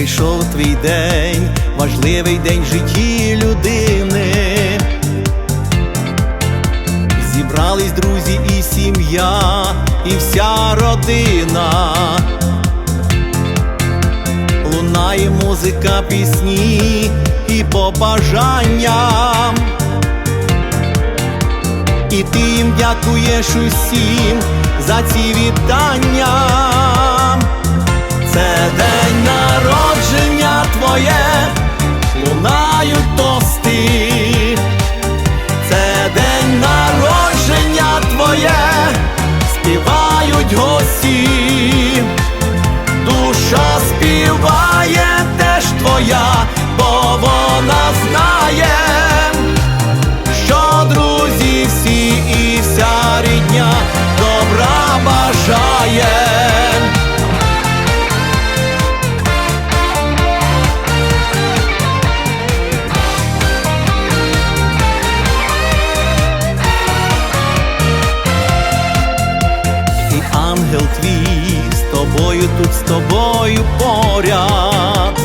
Прийшов твій день, важливий день в житті людини. Зібрались друзі і сім'я, і вся родина. Лунає музика, пісні і побажання. І ти їм дякуєш усім за ці вітання. Це лунають тости. Це день народження твоє, співають гості. Душа співає теж твоя, бо вона знає, що друзі всі і вся рідня добра бажає. Тобою тут, з тобою поряд.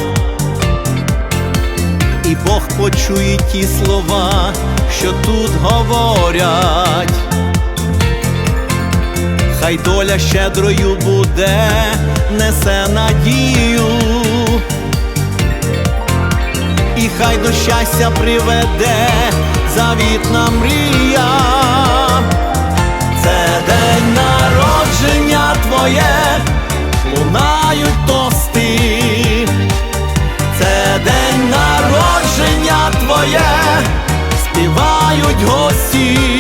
І Бог почує ті слова, що тут говорять. Хай доля щедрою буде, несе надію. І хай до щастя приведе завітна мрія. Співають гості.